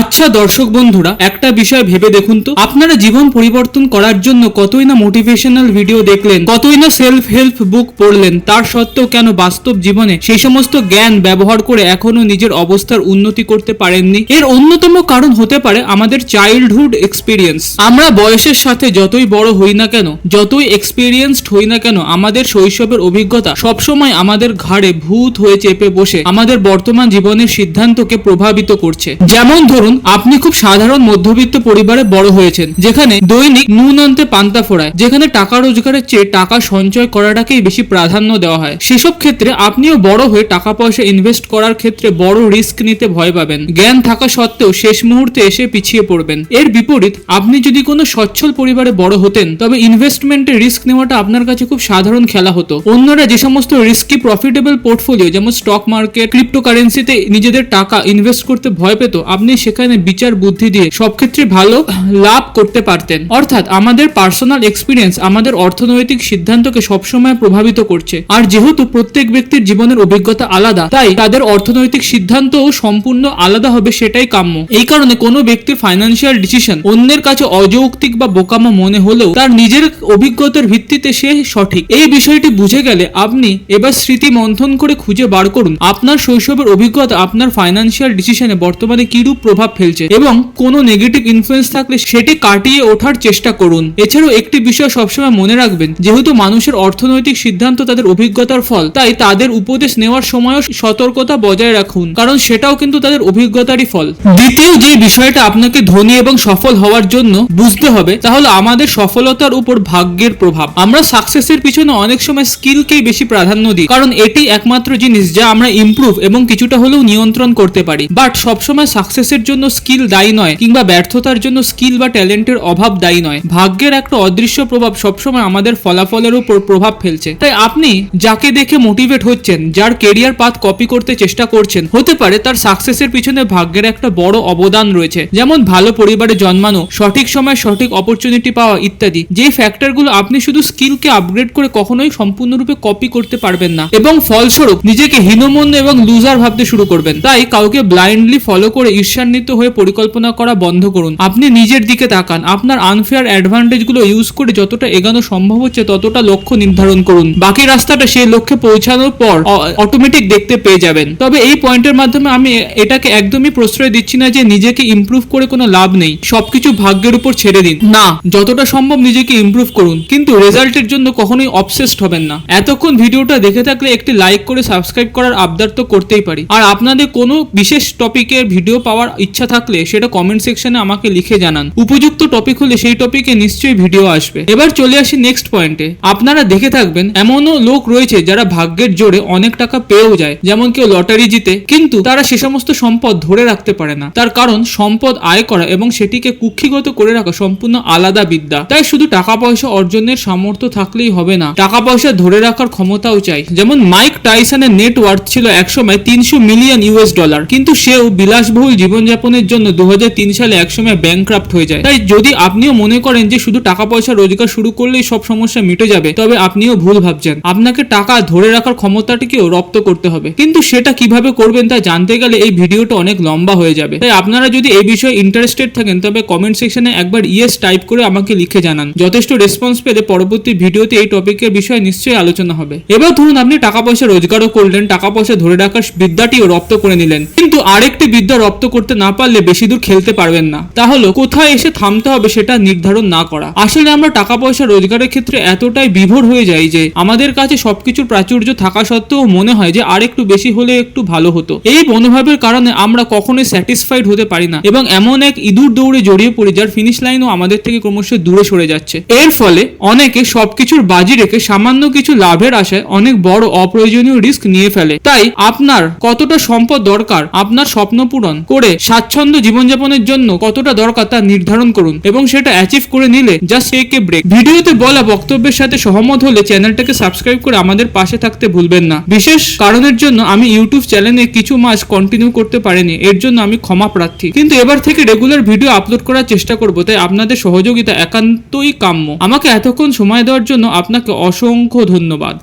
আচ্ছা দর্শক বন্ধুরা, একটা বিষয় ভেবে দেখুন তো। আপনারা জীবন পরিবর্তন করার জন্য কতই না মোটিভেশনাল ভিডিও দেখলেন, কতই না সেলফ হেল্প বুক পড়লেন, তার সত্ত্বেও কেন বাস্তব জীবনে সেই সমস্ত জ্ঞান ব্যবহার করে এখনও নিজের অবস্থার উন্নতি করতে পারেননি? এর অন্যতম কারণ হতে পারে আমাদের চাইল্ডহুড এক্সপিরিয়েন্স আমরা বয়সের সাথে যতই বড় হই না কেন, যতই এক্সপিরিয়েন্সড হই না কেন, আমাদের শৈশবের অভিজ্ঞতা সবসময় আমাদের ঘাড়ে ভূত হয়ে চেপে বসে আমাদের বর্তমান জীবনের সিদ্ধান্তকে প্রভাবিত করছে। যেমন ধরুন আপনি খুব সাধারণ মধ্যবিত্ত পরিবারে বড় হয়েছেন, যেখানে দৈনিক নুন আনতে পান্তা ফোড়ায়, যেখানে টাকা রোজগারের চেয়ে টাকা সঞ্চয় করাটাকেই বেশি প্রাধান্য দেওয়া হয়। সেসব ক্ষেত্রে আপনিও বড় হয়ে টাকা পয়সা ইনভেস্ট করার ক্ষেত্রে বড় রিস্ক নিতে ভয় পাবেন। জ্ঞান থাকা সত্ত্বেও শেষ মুহূর্তে এসে পিছিয়ে পড়বেন। এর বিপরীত, আপনি যদি কোনো সচ্ছল পরিবারে বড় হতেন, তবে ইনভেস্টমেন্টে রিস্ক নেওয়াটা আপনার কাছে খুব সাধারণ খেলা হতো। অন্যরা যে সমস্ত রিস্কি প্রফিটেবল পোর্টফোলিও যেমন স্টক মার্কেট ক্রিপ্টোকারেন্সিতে নিজেদের টাকা ইনভেস্ট করতে ভয় পেত, আপনি সেখানে বিচার বুদ্ধি দিয়ে সব ক্ষেত্রে ভালো লাভ করতে পারতেন। অর্থাৎ আমাদের পার্সোনাল এক্সপিরিয়েন্স আমাদের অর্থনৈতিক সিদ্ধান্তকে সবসময় প্রভাবিত করছে। আর যেহেতু প্রত্যেক ব্যক্তির জীবনের অভিজ্ঞতা আলাদা, তাই তাদের অর্থনৈতিক সিদ্ধান্তও সম্পূর্ণ আলাদা হবে সেটাই কাম্য। এই কারণে কোনো ব্যক্তির ফাইন্যান্সিয়াল ডিসিশন অন্যের কাছে অযৌক্তিক বা বোকামো মনে হলেও তার নিজের অভিজ্ঞতার ভিত্তিতে সে সঠিক। এই বিষয়টি বুঝে গেলে আপনি এবার স্মৃতি মন্থন করে খুঁজে বার করুন, আপনার শৈশবের অভিজ্ঞতা, আপনার ফাইন্যান্সিয়াল ডিসিশনে বর্তমানে কিরূপ প্রভাব ফেলছে এবং কোনো নেগেটিভ ইনফ্লুয়েন্স থাকলে সেটি কাটিয়ে ওঠার চেষ্টা করুন। এছাড়াও একটি বিষয় সবসময় মনে রাখবেন, যেহেতু মানুষের অর্থনৈতিক সিদ্ধান্ত তাদের অভিজ্ঞতার ফল, তাই তাদের উপদেশ নেওয়ার সময়ও সতর্কতা বজায় রাখুন, কারণ সেটাও কিন্তু তাদের অভিজ্ঞতারই ফল। দ্বিতীয় যে বিষয়টা আপনাকে ধনী এবং সফল হওয়ার জন্য বুঝতে হবে তাহলে আমাদের সফলতার উপর ভাগ্যের প্রভাব। আমরা সাকসেসের পিছনে অনেক সময় স্কিলকেই বেশি প্রাধান্য দিই, কারণ এটি একমাত্র জিনিস যা আমরা ইমপ্রুভ এবং কিছুটা হলেও নিয়ন্ত্রণ করতে পারি। বাট সবসময় সাকসেসের জন্য স্কিল দায়ী নয়, কিংবা ব্যর্থতার জন্য স্কিল বা ট্যালেন্টের অভাব দায়ী নয়। ভাগ্যের একটা অদৃশ্য প্রভাব সবসময় আমাদের ফলাফলের উপর প্রভাব ফেলছে। তাই আপনি যাকে দেখে মোটিভেট হচ্ছেন, যার কেরিয়ার পাথ কপি করতে চেষ্টা করছেন, হতে পারে তার সাকসেসের পিছনে ভাগ্যের একটা বড় অবদান রয়েছে। যেমন ভালো পরিবারে জন্মানো, সঠিক সময় সঠিক অপরচুনিটি পাওয়া ইত্যাদি। যে ফ্যাক্টরগুলো আপনি শুধু স্কিলকে আপগ্রেড করে কখনোই সম্পূর্ণরূপে কপি করতে পারবেন না, এবং ফলস্বরূপ নিজেকে হীনমন্য এবং লুজার ভাবতে শুরু করবেন। তাই কাউকে ব্লাইন্ডলি ফলো করে ঈর্ষান্বিত হয়ে পরিকল্পনা করা বন্ধ করুন। আপনি নিজের দিকে তাকান। আপনার আনফেয়ার অ্যাডভান্টেজগুলো ইউজ করে যতটা এগানো সম্ভব হচ্ছে ততটা লক্ষ্য নির্ধারণ করুন। বাকি রাস্তাটা সেই লক্ষ্যে পৌঁছানোর পর অটোমেটিক দেখতে পেয়ে যাবেন। তবে এই পয়েন্টের মাধ্যমে আমি এটাকে একদমই প্রশ্রয় দিচ্ছি না যে নিজেকে ইমপ্রুভ করে কোনো লাভ নেই। সবকিছু ভাগ্যের উপর ছেড়ে দিন। না, যতটা সম্ভব নিজেকে ইমপ্রুভ করুন। কিন্তু রেজাল্টের জন্য কখনোই অবসেসড হবেন না। এতক্ষণ ভিডিওটা দেখে থাকলে একটি লাইক করে সাবস্ক্রাইব করার আবদার তো করতেই পারি। আর আপনাদের কোনো বিশেষ টপিকের ভিডিও পাওয়ার ইচ্ছা থাকলে সেটা কমেন্ট সেকশনে আমাকে লিখে জানান। উপযুক্ত টপিক হলে সেই টপিকে নিশ্চয়ই ভিডিও আসবে। এবার চলে আসি নেক্সট পয়েন্টে আপনারা দেখে থাকবেন, এমনও লোক রয়েছে যারা ভাগ্যের জোরে অনেক টাকা পেয়েও যায়, যেমন কেউ লটারি জিতে, কিন্তু তারা সে সমস্ত সম্পদ ধরে রাখতে পারে না। তার কারণ সম্পদ আয় করা এবং সেটিকে কুক্ষিগত করে রাখা সম্পূর্ণ আলাদা বিদ্যা। তাই শুধু টাকা পয়সা অর্জনের সামর্থ্য থাকলেই হবে না টাকা পয়সা ধরে রাখার ক্ষমতাও চাই। যেমন মাইক টাইসনের নেট ওয়ার্থ ছিল একসময় তিনশো মিলিয়ন ইউএস ডলার কিন্তু সেও বিলাসবহুল জীবনযাপনের জন্য দু সালে একসময় ব্যাংক্রাফ্ট হয়ে যায়। তাই যদি আপনিও মনে করেন যে শুধু টাকা পয়সা রোজগার শুরু করলেই সব সমস্যা মিটে যাবে, তবে আপনিও ভুল ভাবছেন। আপনাকে টাকা ধরে রাখার ক্ষমতাটিকেও রপ্ত করতে হবে। কিন্তু সেটা কীভাবে করবেন তা জানতে গেলে এই ভিডিওটা অনেক লম্বা হয়ে যাবে। তাই আপনারা যদি এই বিষয়ে ইন্টারেস্টেড থাকেন, তবে কমেন্ট সেকশনে একবার ইয়েস টাইপ করে আমাকে লিখে জানান। যথেষ্ট রেসপন্স পেলে পরবর্তী ভিডিওতে এই টপিকের বিষয়ে নিশ্চয়ই আলোচনা হবে। এবার ধরুন আপনি টাকা পয়সা রোজগারও করলেন টাকা পয়সা ধরে রাখার বিদ্যাটিও রপ্ত করে নিলেন। কিন্তু আরেকটি বিদ্যা রপ্ত করতে না পারলে বেশি দূর খেলতে পারবেন না। তাহলে কোথায় এসে থামতে হবে সেটা নির্ধারণ না করা। আসলে আমরা টাকা পয়সা রোজগারের ক্ষেত্রে এতটাই বিভোর হয়ে যাই যে, আমাদের কাছে সবকিছুর প্রাচুর্য থাকা সত্ত্বেও মনে হয় যে আর একটু বেশি হলে একটু ভালো হতো। এই মনোভাবের কারণে আমরা কখনোই স্যাটিসফাইড হতে পারি না এবং এমন এক ইঁদুর দৌড়ে জড়িয়ে পড়ি যার ফিনিশ লাইনও আমাদের থেকে ক্রমশ দূরে সরে যাচ্ছে। এর ফলে অনেকে সবকিছুর বাজি রেখে সামান্য কিছু লাভের আশায় অনেক বড় অপ্রয়োজনীয় রিস্ক নিয়ে ফেলে। তাই আপনার কতটা সম্পদ দরকার, আপনার স্বপ্ন পূরণ করে স্বাচ্ছন্দ্য জীবনযাপনের জন্য কতটা দরকার তা নির্ধারণ করুন এবং সেটা অ্যাচিভ করে নিলে জাস্ট টেক এ ব্রেক ভিডিওতে বলা বক্তব্যের সাথে সহমত হলে চ্যানেলটাকে সাবস্ক্রাইব করে আমাদের পাশে থাকতে ভুলবেন না। বিশেষ কারণের জন্য আমি ইউটিউব চ্যানেলে কিছু মাস কন্টিনিউ করতে পারিনি, এর জন্য আমি ক্ষমা প্রার্থী। কিন্তু এবার থেকে রেগুলার ভিডিও আপলোড করার চেষ্টা করব, তাই আপনাদের সহযোগিতা একান্তই কাম্য। আমাকে এতক্ষণ সময় দেওয়ার জন্য আপনাকে অসংখ্য ধন্যবাদ।